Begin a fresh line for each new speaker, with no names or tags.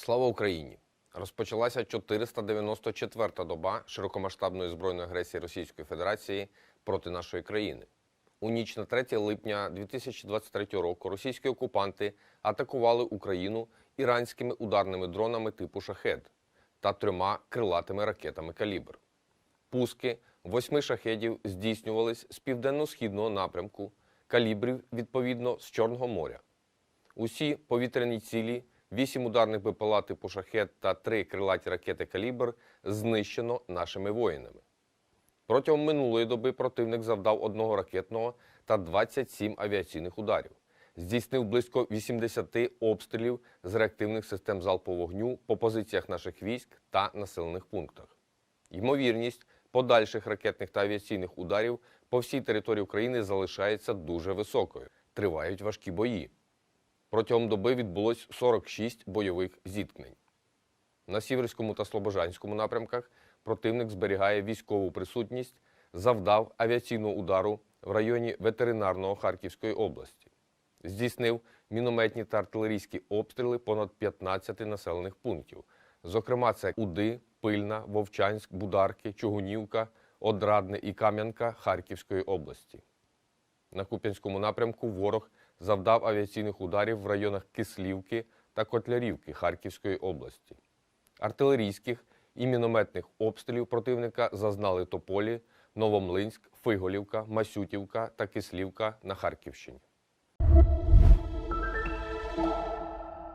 Слава Україні! Розпочалася 494-та доба широкомасштабної збройної агресії Російської Федерації проти нашої країни. У ніч на 3 липня 2023 року російські окупанти атакували Україну іранськими ударними дронами типу шахед та трьома крилатими ракетами калібр. Пуски восьми шахедів здійснювались з південно-східного напрямку, калібрів відповідно з Чорного моря. Усі повітряні цілі, вісім ударних БПЛА типу шахет та три крилаті ракети калібр знищено нашими воїнами. Протягом минулої доби противник завдав одного ракетного та 27 авіаційних ударів. Здійснив близько 80 обстрілів з реактивних систем залпового вогню по позиціях наших військ та населених пунктах. Ймовірність подальших ракетних та авіаційних ударів по всій території України залишається дуже високою. Тривають важкі бої. Протягом доби відбулось 46 бойових зіткнень. На Сіверському та Слобожанському напрямках противник зберігає військову присутність, завдав авіаційного удару в районі ветеринарного Харківської області. Здійснив мінометні та артилерійські обстріли понад 15 населених пунктів. Зокрема, це Уди, Пильна, Вовчанськ, Бударки, Чугунівка, Одрадне і Кам'янка Харківської області. На Куп'янському напрямку ворог завдав авіаційних ударів в районах Кислівки та Котлярівки Харківської області. Артилерійських і мінометних обстрілів противника зазнали Тополі, Новомлинськ, Фиголівка, Масютівка та Кислівка на Харківщині.